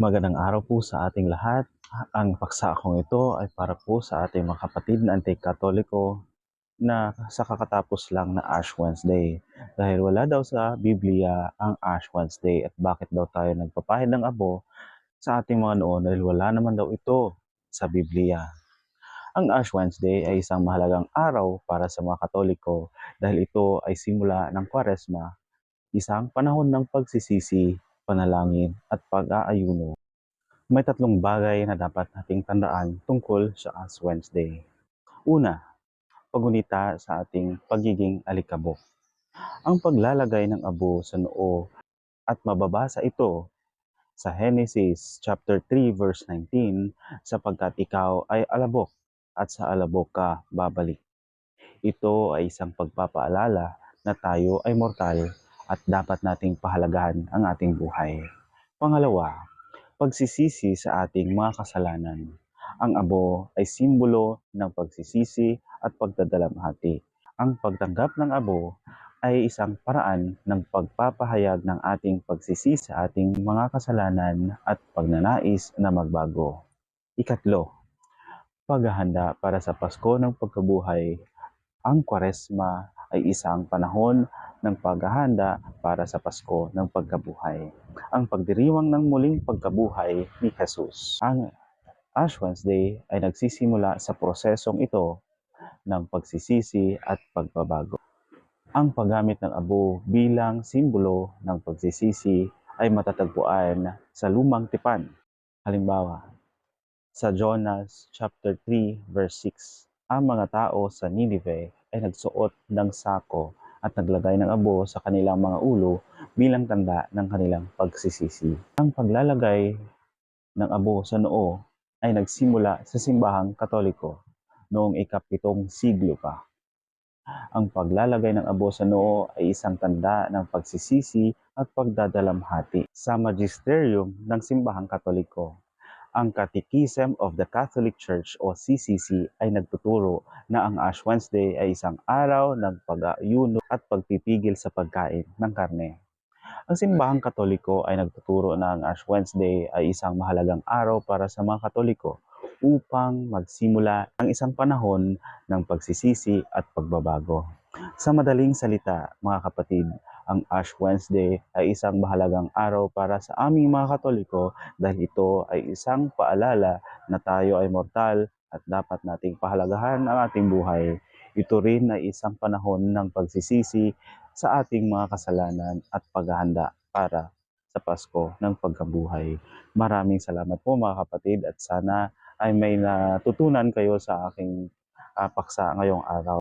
Magandang araw po sa ating lahat. Ang paksa akong ito ay para po sa ating mga kapatid na anti-katoliko na sa kakatapos lang na Ash Wednesday. Dahil wala daw sa Biblia ang Ash Wednesday at bakit daw tayo nagpapahid ng abo sa ating mga noon dahil wala naman daw ito sa Biblia. Ang Ash Wednesday ay isang mahalagang araw para sa mga katoliko dahil ito ay simula ng kwaresma, isang panahon ng pagsisisi, panalangin at pag-aayuno. May tatlong bagay na dapat nating tandaan tungkol sa Ash Wednesday. Una, pagunita sa ating pagiging alikabok. Ang paglalagay ng abo sa noo at mababasa ito sa Genesis chapter 3 verse 19 sapagkat ikaw ay alabok at sa alabok ka babalik. Ito ay isang pagpapaalala na tayo ay mortal at dapat nating pahalagahan ang ating buhay. Pangalawa, pagsisisi sa ating mga kasalanan. Ang abo ay simbolo ng pagsisisi at pagdadalamhati. Ang pagtanggap ng abo ay isang paraan ng pagpapahayag ng ating pagsisi sa ating mga kasalanan at pagnanais na magbago. Ikatlo, paghahanda para sa Pasko ng pagkabuhay. Ang Kwaresma ay isang panahon ng paghahanda para sa Pasko ng pagkabuhay. Ang pagdiriwang ng muling pagkabuhay ni Jesus. Ang Ash Wednesday ay nagsisimula sa prosesong ito ng pagsisisi at pagbabago. Ang paggamit ng abo bilang simbolo ng pagsisisi ay matatagpuan sa lumang tipan. Halimbawa, sa Jonas chapter 3 verse 6, ang mga tao sa Nineveh ay nagsuot ng sako at naglagay ng abo sa kanilang mga ulo bilang tanda ng kanilang pagsisisi. Ang paglalagay ng abo sa noo ay nagsimula sa simbahang katoliko noong ikapitong siglo pa. Ang paglalagay ng abo sa noo ay isang tanda ng pagsisisi at pagdadalamhati sa magisterium ng simbahang katoliko. Ang Catechism of the Catholic Church o CCC ay nagtuturo na ang Ash Wednesday ay isang araw ng pag-aayuno at pagpipigil sa pagkain ng karne. Ang simbahang katoliko ay nagtuturo na ang Ash Wednesday ay isang mahalagang araw para sa mga katoliko upang magsimula ang isang panahon ng pagsisisi at pagbabago. Sa madaling salita, mga kapatid, ang Ash Wednesday ay isang mahalagang araw para sa aming mga Katoliko dahil ito ay isang paalala na tayo ay mortal at dapat nating pahalagahan ang ating buhay. Ito rin ay isang panahon ng pagsisisi sa ating mga kasalanan at paghahanda para sa Pasko ng pagkabuhay. Maraming salamat po mga kapatid at sana ay may natutunan kayo sa aking uh, paksa ngayong araw.